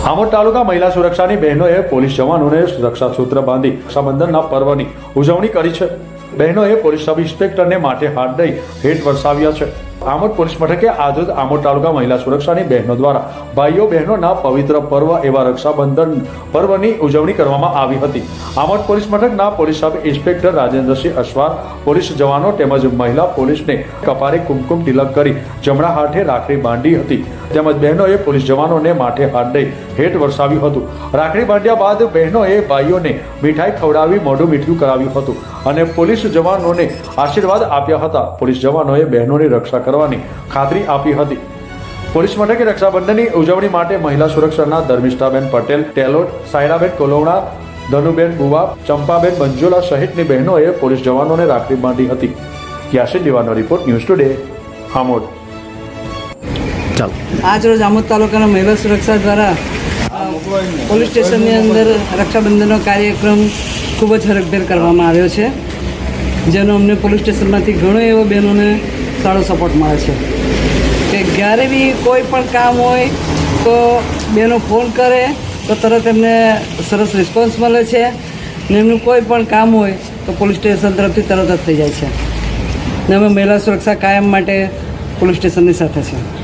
આમોદ તાલુકા મહિલા સુરક્ષાની બહેનોએ પોલીસ જવાનોને સુરક્ષા સૂત્ર બાંધી રક્ષાબંધનના પર્વની ઉજવણી કરી છે. બહેનોએ પોલીસ સબ ઇન્સ્પેક્ટરને માથે હાથ દઈ ભેટ વરસાવ્યા છે. આમોદ પોલીસ મથકે આજરોજ આમોદ તાલુકા મહિલા સુરક્ષાની બહેનો દ્વારા ભાઈઓ બહેનોના પવિત્ર પર્વ એવા રક્ષાબંધન પર્વની ઉજવણી કરવામાં આવી હતી. આમોદ પોલીસ મથકના police sub inspector Rajendrasinh Ashwar police જવાનો તેમજ મહિલા પોલીસને કપારે કુમકુમ તિલક કરી જમણા હાથે રાખડી બાંધી હતી. તેમજ બહેનોએ પોલીસ જવાનોને માથે હાથ દઈ હેઠ વરસાવ્યું હતું. રાખડી બાંધ્યા બાદ બહેનોએ ભાઈઓને મીઠાઈ ખવડાવી મોઢું મીઠું કરાવ્યું હતું અને પોલીસ જવાનોને આશીર્વાદ આપ્યા હતા. પોલીસ જવાનોએ બહેનોની રક્ષા કરવાની ખાતરી આપી હતી. પોલીસ મથકે રક્ષાબંધનની ઉજવણી માટે મહિલા સુરક્ષાના ધર્મિષ્ઠાબેન પટેલ ટેલોટ સાયરાબેન કોલોવણા ધનુબેન બુવા ચંપાબેન બંજોલા સહિતની બહેનોએ પોલીસ જવાનોને રાખડી બાંધી હતી. યાસીન દીવાનો રિપોર્ટ ન્યૂઝ ટુડે આમોદ ચાલો. આજ રોજ આમોદ તાલુકાના મહિલા સુરક્ષા દ્વારા પોલીસ સ્ટેશનની અંદર રક્ષાબંધનનો કાર્યક્રમ ખૂબ જ હરખભેર કરવામાં આવ્યો છે. જેનો અમને પોલીસ સ્ટેશનમાંથી ઘણો એવો બહેનોને સારો સપોર્ટ મળે છે. કે જ્યારે બી કોઈ પણ કામ હોય તો બેનો ફોન કરે તો તરત એમને સરસ રિસ્પોન્સ મળે છે. ને એમનું કોઈ પણ કામ હોય તો પોલીસ સ્ટેશન તરફથી તરત જ થઈ જાય છે. ને અમે મહિલા સુરક્ષા કાયમ માટે પોલીસ સ્ટેશનની સાથે છે.